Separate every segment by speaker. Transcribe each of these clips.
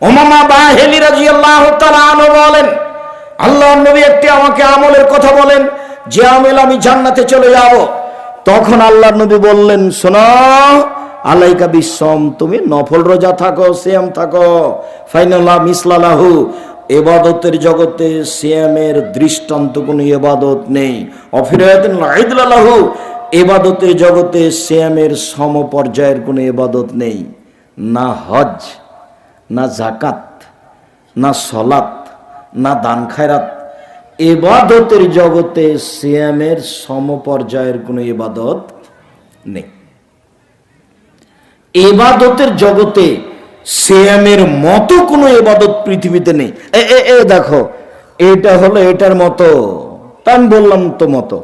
Speaker 1: ওমামা বাহেলি তাআলা আনহু বলেন, আল্লাহর নবী একটি আমাকে আমলের কথা বলেন, যে আমল আমি জান্নাতে চলে যাব। তখন আল্লাহর নবী বললেন, শোনো, আলাইকা বিশ্বম তুমি নফল রোজা থাকো, সিয়াম থাকো ফাইনাল্লাহ মিসলালাহু এবাদতের জগতে সিয়ামের দৃষ্টান্ত কোনো এবাদত নেই। লাইদলাহু এবাদতের জগতে সিয়ামের সমপর্যায়ের কোনো এবাদত নেই। না হজ না জাকাত না সলাত না দান খায়রাত। এবাদতের জগতে সিয়ামের সমপর্যায়ের কোনো এবাদত নেই। এবাদতের জগতে সিয়ামের মতো কোনো এবাদত পৃথিবীতে নেই। এ দেখো, এটা হলো এটার মতো, তা আমি বললাম তো মতো।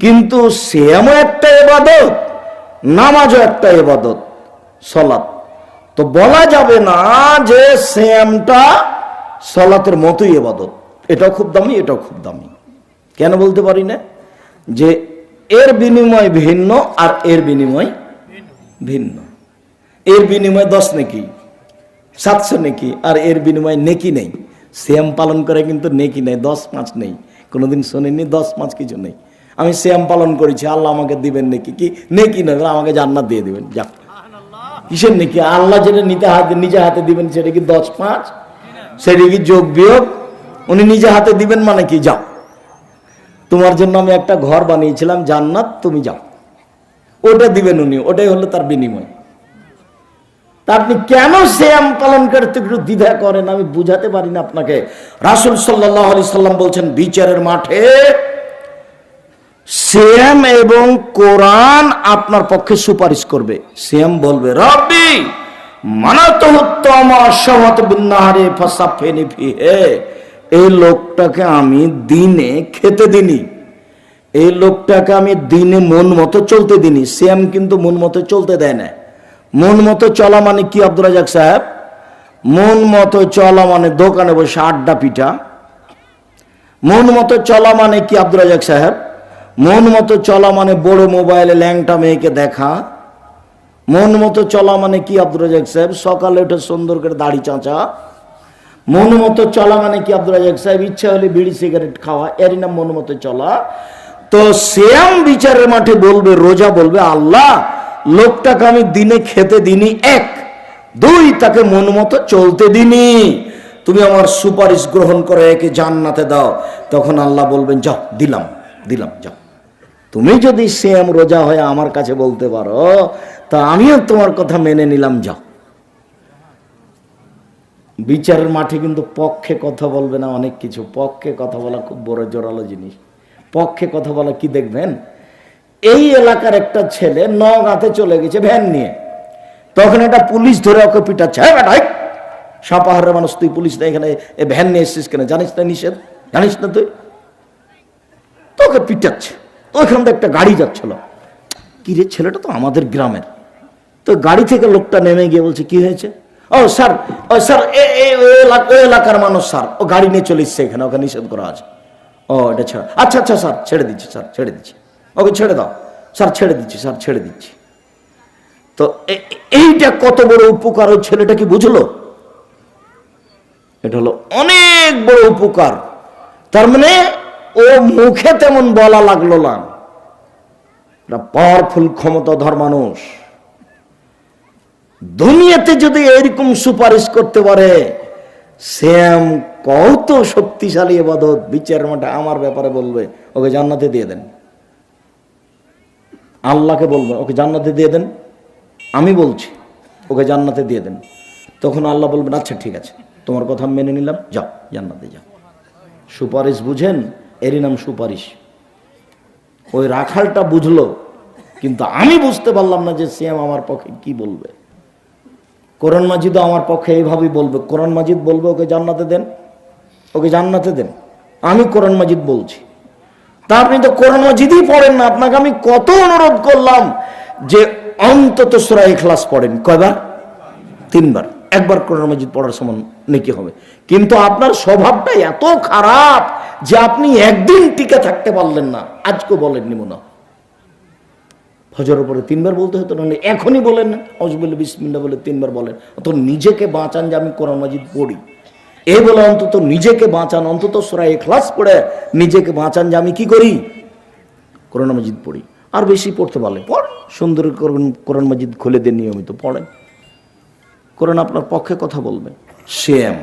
Speaker 1: কিন্তু সিয়ামও একটা এবাদত, নামাজও একটা এবাদত সলাত তো বলা যাবে না যে শ্যামটা সলাতের মতোই এবাদত এটাও খুব দামি, এটাও খুব দামি। কেন বলতে পারি না? যে এর বিনিময় ভিন্ন আর এর বিনিময় ভিন্ন। এর বিনিময় দশ নেকি, সাতশো নেকি আর এর বিনিময় নেকি নেই। শ্যাম পালন করে কিন্তু নেকি নেই, দশ পাঁচ নেই। কোনোদিন শোনেনি দশ পাঁচ কিছু নেই। আমি শ্যাম পালন করেছি, আল্লাহ আমাকে দিবেন নেকি কি? নেকি নয় আমাকে জান্নাত দিয়ে দিবেন, যাক। কিসের নাকি? আল্লাহ যেটা নিতে হাতে নিজে হাতে দিবেন সেটা কি দশ পাঁচ? সেটা কি যোগ বিয়োগ? উনি নিজে হাতে দিবেন মানে কি? যাও। তোমার জন্য আমি একটা ঘর বানিয়েছিলাম, জান্নাত, তুমি যাও। ওটা দিবেন উনি, ওটাই হলো তার বিনিময়। তা আপনি কেন শ্যাম পালন করতে একটু দ্বিধা করেন? আমি বুঝাতে পারি না আপনাকে। রাসুল সাল্লাহ আলি সাল্লাম বলছেন, বিচারের মাঠে শ্যাম এবং কোরআন আপনার পক্ষে সুপারিশ করবে। শ্যাম বলবে, রব্বি এই লোকটাকে আমি দিনে খেতে দিনি। এই লোকটাকে আমি দিনে মন মতো চলতে দিনি। শ্যাম কিন্তু মন মতো চলতে দেয় না। মন মতো চলা মানে কি আব্দুল রাজাক সাহেব? মন মতো চলা মানে দোকানে বসে আড্ডা পিঠা মন মতো চলা মানে কি আব্দুল রাজাক সাহেব? মন মতো চলা মানে বড় মোবাইলে ল্যাংটা মেয়েকে দেখা। মন মতো চলা মানে কি আব্দুল রাজাক সাহেব? সকালে উঠে সুন্দর করে দাড়ি চাঁচা। মন মতো চলা মানে কি আব্দুল রাজাক সাহেব? ইচ্ছা হলে বিড়ি, সিগারেট খাওয়া। এরই নাম মন মতো চলা। তো শ্যাম বিচারের মাঠে বলবে, রোজা বলবে, আল্লাহ, লোকটাকে আমি দিনে খেতে দিনি এক, দুই, তাকে মন মতো চলতে দিনি। তুমি আমার সুপারিশ গ্রহণ করে একে জান্নাতে দাও। তখন আল্লাহ বলবেন, যাও, দিলাম দিলাম, যাও। তুমি যদি শ্যাম রোজা হয়ে আমার কাছে বলতে পারো, তা আমিও তোমার কথা মেনে নিলাম, যাও। বিচারের মাঠে কিন্তু পক্ষে কথা বলবে না অনেক কিছু। পক্ষে কথা বলা খুব বড় জোরালো জিনিস। পক্ষে কথা বলা কি দেখবেন? এই এলাকার একটা ছেলে নগাঁতে চলে গেছে ভ্যান নিয়ে। তখন একটা পুলিশ ধরে ওকে পিটাচ্ছে। হ্যাঁ সাপাহারের মানুষ, তুই পুলিশ না এখানে ভ্যান নিয়ে এসছিস কেন? জানিস না নিষেধ? জানিস না তুই? তোকে পিটাচ্ছে। ওইখান থেকে একটা গাড়ি যাচ্ছিল। কি রে, ছেলেটা তো আমাদের গ্রামের। তো গাড়ি থেকে লোকটা নেমে গিয়ে বলছে, কি হয়েছে? ও, স্যার ও, স্যার ওই এলাকার মানুষ, স্যার। ও গাড়ি নিয়ে চলে এসছে এখানে, ওকে নিষেধ করা আছে। ও, এটা ছাড়া আচ্ছা আচ্ছা স্যার, ছেড়ে দিচ্ছি, স্যার, ছেড়ে দিচ্ছি। ওকে ছেড়ে দাও। স্যার, ছেড়ে দিচ্ছি, স্যার, ছেড়ে দিচ্ছি। তো এইটা কত বড় উপকার, ওই ছেলেটা কি বুঝলো? এটা হলো অনেক বড় উপকার। তার মানে ও মুখে তেমন বলা লাগল না। পাওয়ারফুল ক্ষমতাধর মানুষ। দুনিয়াতে যদি এরকম সুপারিশ করতে পারে, শ্যাম কত শক্তিশালী এবাদত বিচার মাঠে আমার ব্যাপারে বলবে, ওকে জান্নাতে দিয়ে দেন। আল্লাহকে বলবে, ওকে জান্নাতে দিয়ে দেন। আমি বলছি, ওকে জান্নাতে দিয়ে দেন। তখন আল্লাহ বলবেন আচ্ছা ঠিক আছে, তোমার কথা মেনে নিলাম, যাও, জান্নাতে যাও। সুপারিশ বুঝেন এরই নাম সুপারিশ। ওই রাখালটা বুঝলো, কিন্তু আমি বুঝতে পারলাম না যে সিয়াম আমার পক্ষে কি বলবে। কোরআন মাজিদও আমার পক্ষে এইভাবেই বলবে। কোরআন মাজিদ বলবে, ওকে জান্নাতে দেন। ওকে জান্নাতে দেন। আমি কোরআন মাজিদ বলছি। তা আপনি তো কোরআন মাজিদই পড়েন না। আপনাকে আমি কত অনুরোধ করলাম যে অন্তত সুরা ইখলাস পড়েন। কয়বার? তিনবার। একবার কোরআন মাজিদ পড়ার সমান নাকি হবে। কিন্তু আপনার স্বভাবটা এত খারাপ। যে আপনি একদিন টিকে থাকতে পারলেন না। আজকে বলেননি মনে। ফজরের পরে তিনবার বলতে হতো না এখনই বলেন না। অজবুল বিসমিল্লা বলে তিনবার বলেন। অত নিজেকে বাঁচান যে আমি কোরআন মাজিদ পড়ি। এ বলে অন্তত নিজেকে বাঁচান। অন্তত সোরাই ক্লাস পড়ে নিজেকে বাঁচান যে আমি কি করি? কোরআন মাজিদ পড়ি। আর বেশি পড়তে পারলে পড়। সুন্দর কোরআন মাজিদ খুলে দিয়ে নিয়মিত, পড়েন। কোরআন আপনার পক্ষে কথা বলবে। সেম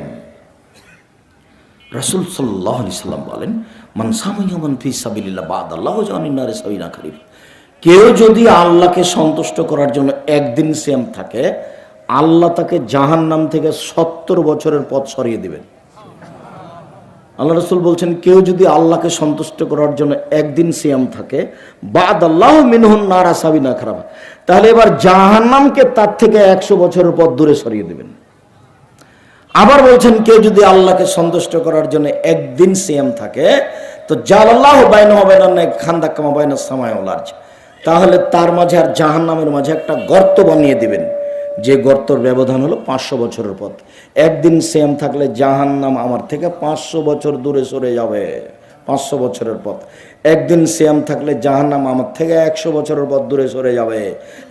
Speaker 1: রাসুল সাল্লাহ সাল্লাম বলেন, মান সামাইয়ামান ফি সাবিলিল্লাহ বাদ আল্লাহ জানিনারে সাবিনা খারিফ কেউ যদি আল্লাহকে সন্তুষ্ট করার জন্য একদিন সেম থাকে, আল্লাহ তাকে জাহান নাম থেকে সত্তর বছরের পথ সরিয়ে দিবেন। আল্লাহ রসুল বলছেন, কেউ যদি আল্লাহকে সন্তুষ্ট করার জন্য একদিন সিয়াম থাকে, বাদ আল্লাহ মিনহুন নারা সাবিনা খারাপ তাহলে এবার জাহান্নামকে তার থেকে একশো বছরের পথ দূরে সরিয়ে দেবেন। আবার বলছেন, কেউ যদি আল্লাহকে সন্তুষ্ট করার জন্য একদিন সিয়াম থাকে, তো জাল আল্লাহ বাইন হবে না খান্দাক্কামা বাইনা সামায় তাহলে তার মাঝে আর জাহান্নামের মাঝে একটা গর্ত বানিয়ে দিবেন। যে গর্তর ব্যবধান হলো পাঁচশো বছরের পথ। একদিন সেম থাকলে জাহান্নাম আমার থেকে পাঁচশো বছর দূরে সরে যাবে। পাঁচশো বছরের পথ। একদিন সেম থাকলে জাহান্নাম আমার থেকে একশো বছরের পথ দূরে সরে যাবে।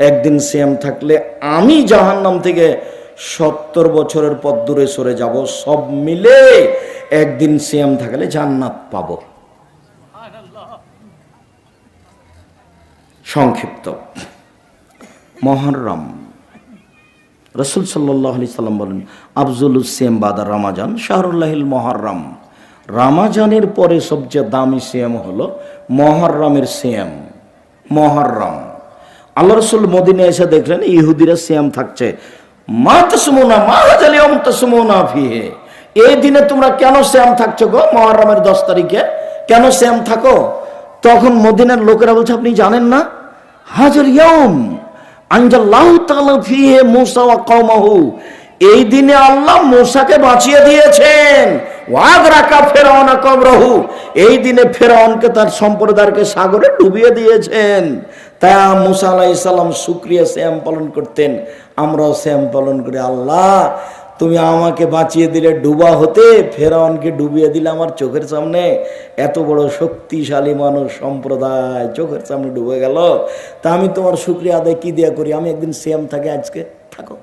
Speaker 1: একদিন সেম থাকলে আমি জাহান্নাম থেকে সত্তর বছরের পথ দূরে সরে যাব, সব মিলে একদিন সেম থাকলে জান্নাত পাব। সংক্ষিপ্ত। মহরম। রসুল সাল্লাহ আলি সাল্লাম বলেন, আফজুল উসেম বাদা রামাজান শাহরুল্লাহিল মহরম। রামাজানের পরে সবচেয়ে দামি সিয়াম হলো মহরমের সিয়াম। মহরম। আল্লাহ রসুল মদিনে এসে দেখলেন, ইহুদিরা সিয়াম থাকছে। মা তসমুনা মা হাজালি অম তসমুনা ফিহে। এই দিনে তোমরা কেন শ্যাম থাকছো গো? মহরমের দশ তারিখে কেন শ্যাম থাকো? তখন মদিনার লোকেরা বলছে, আপনি জানেন না? হাজার ইয়ম আনজাল্লাহু তাআলা ফিহে মূসা ওয়া কওমাহু। এই দিনে আল্লাহ মূসাকে বাঁচিয়ে দিয়েছেন। ওয়াগ রাকা ফেরাউনা কবরহু। এই দিনে ফেরাউনকে তার সম্প্রদায়কে সাগরে ডুবিয়ে দিয়েছেন। তাই মুসা আলাইহিস সালাম শুকরিয়া শ্যাম পালন করতেন। আমরাও শ্যাম পালন করি। আল্লাহ, তুমি আমাকে বাঁচিয়ে দিলে ডুবা হতে, ফেরাউনকে ডুবিয়ে দিলে আমার চোখের সামনে। এত বড় শক্তিশালী মানুষ সম্প্রদায় চোখের সামনে ডুবে গেল। তা আমি তোমার শুক্রিয়া আদায় কি দিয়া করি? আমি একদিন সেম থাকে আজকে থাকো।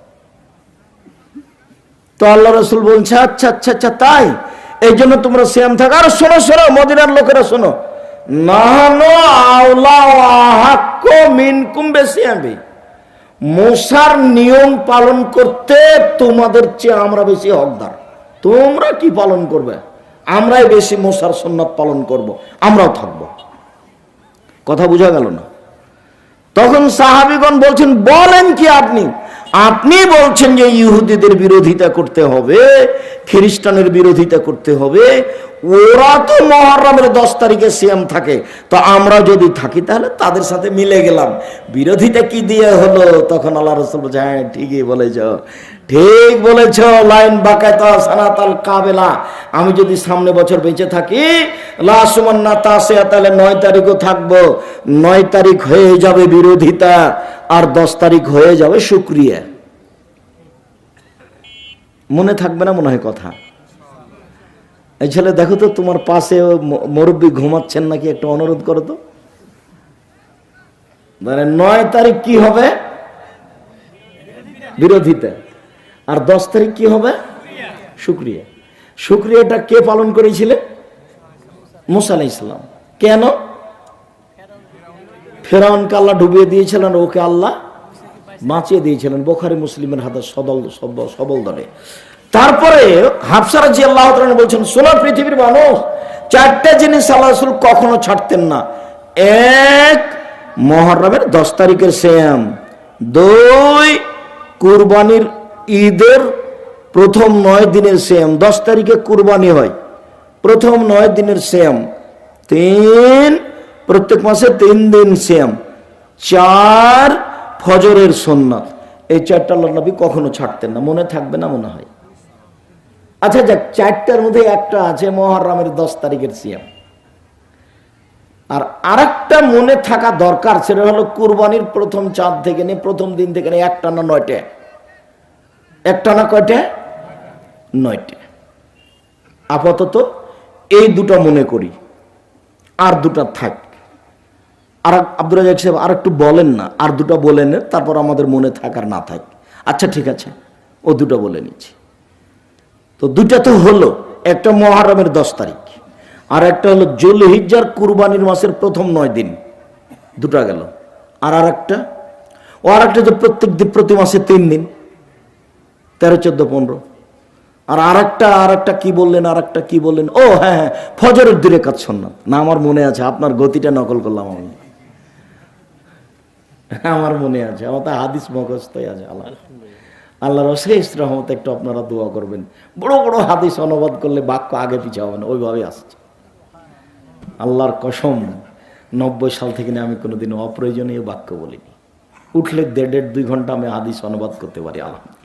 Speaker 1: তো আল্লাহ রসুল বলছে আচ্ছা আচ্ছা আচ্ছা তাই? এই জন্য তোমরা সেম থাকো। আর শোনো শোনো, মদিনার লোকেরা শোনো। নাহানো আওলা আহাক্য মিনকুম বেশি আমি মশার নিয়ম পালন করতে তোমাদের চেয়ে আমরা বেশি হকদার। তোমরা কি পালন করবে? আমরাই বেশি মশার সন্ন্যত পালন করব। আমরাও থাকব। কথা বোঝা গেল না? তখন সাহাবিগণ বলছেন, বলেন কি আপনি? আপনি বলছেন যে ইহুদিদের বিরোধিতা করতে হবে, খ্রিস্টানের বিরোধিতা করতে হবে ওরা তো মহরমের দশ তারিখে সিএম থাকে। তো আমরা যদি থাকি, তাহলে তাদের সাথে মিলে গেলাম। বিরোধিতা কি দিয়ে হলো? তখন আল্লাহ রসুল বলছে হ্যাঁ ঠিকই বলেছ। ঠিক বলেছ, লাইন বাকায় তো সানাতাল কাবেলা। আমি যদি সামনে বছর বেঁচে থাকি লাসুমান না তাসে তাহলে নয় তারিখও থাকব। নয় তারিখ হয়ে যাবে বিরোধিতা, আর দশ তারিখ হয়ে যাবে শুক্রিয়া। মনে থাকবে না মনে হয় কথা? এই ছেলে, দেখো তো তোমার পাশে মুরব্বী ঘুমাচ্ছেন নাকি? একটু অনুরোধ করো তো। মানে নয় তারিখ কি হবে? বিরোধিতা। আর দশ তারিখ কি হবে? শুক্রিয়া। শুক্রিয়াটা কে পালন করেছিলেন মুসা আলাই ইসলাম কেন? ফেরাউনকে আল্লাহ ডুবিয়ে দিয়েছিলেন ওকে আল্লাহ বাঁচিয়ে দিয়েছিলেন। বোখারি মুসলিমের হাতে সদল সবল দলে তারপরে হাফসারা জি আল্লাহ বলছেন, সোনা পৃথিবীর মানুষ চারটে জিনিস আল্লাহ রসুল কখনো ছাড়তেন না। এক, মহরমের দশ তারিখের শ্যাম দুই, কুরবানির ঈদের প্রথম নয় দিনের শ্যাম দশ তারিখে কুরবানি হয়, প্রথম নয় দিনের শ্যাম তিন, প্রত্যেক মাসে তিন দিন শ্যাম চার, ফজরের সোননাথ এই চারটা আল্লাহ নবী কখনো ছাড়তেন না। মনে থাকবে না, মনে হয়। আচ্ছা যাক, চারটার মধ্যে একটা আছে, মহরমের দশ তারিখের সিয়াম। আর আরেকটা মনে থাকা দরকার সেটা হলো কুরবানির প্রথম চাঁদ থেকে নিয়ে প্রথম দিন থেকে নিয়ে একটা না নয়টা? একটা না কয়টা? নয়টা। আপাতত এই দুটো মনে করি, আর দুটা থাক। আর আব্দুল রাজাক সাহেব, আর একটু বলেন না, আর দুটো বলেন তারপর আমাদের মনে থাকার না থাক। আচ্ছা ঠিক আছে, ও দুটো বলে নিচ্ছি। তো দুইটা তো হলো, একটা মহারমের দশ তারিখ, আর একটা হলো জুলহিজ্জার কুরবানির মাসের প্রথম নয় দিন। দুটা গেল। আর আর একটা ও আর একটা যে প্রত্যেক দিন, প্রতি মাসে তিন দিন, তেরো, চোদ্দ, পনেরো। আর আর একটা আর একটা কি বললেন আর একটা কি বললেন? ও হ্যাঁ হ্যাঁ ফজরের দূরে কাজ সন্ন্যাত না, আমার মনে আছে, আপনার গতিটা নকল করলাম আমি। আমার মনে আছে, আমার হাদিস মুখস্থই আছে, আল্লাহ। আল্লাহর শ্রেষ্ঠ রহমত একটু আপনারা দোয়া করবেন। বড় বড় হাদিস অনুবাদ করলে বাক্য আগে পিছে হবে না, ওইভাবে আসছে। আল্লাহর কসম, নব্বই সাল থেকে আমি কোনোদিন অপ্রয়োজনীয় বাক্য বলিনি। উঠলে দেড় দেড় দুই ঘণ্টা আমি হাদিস অনুবাদ করতে পারি, আলহামদুলিল্লাহ।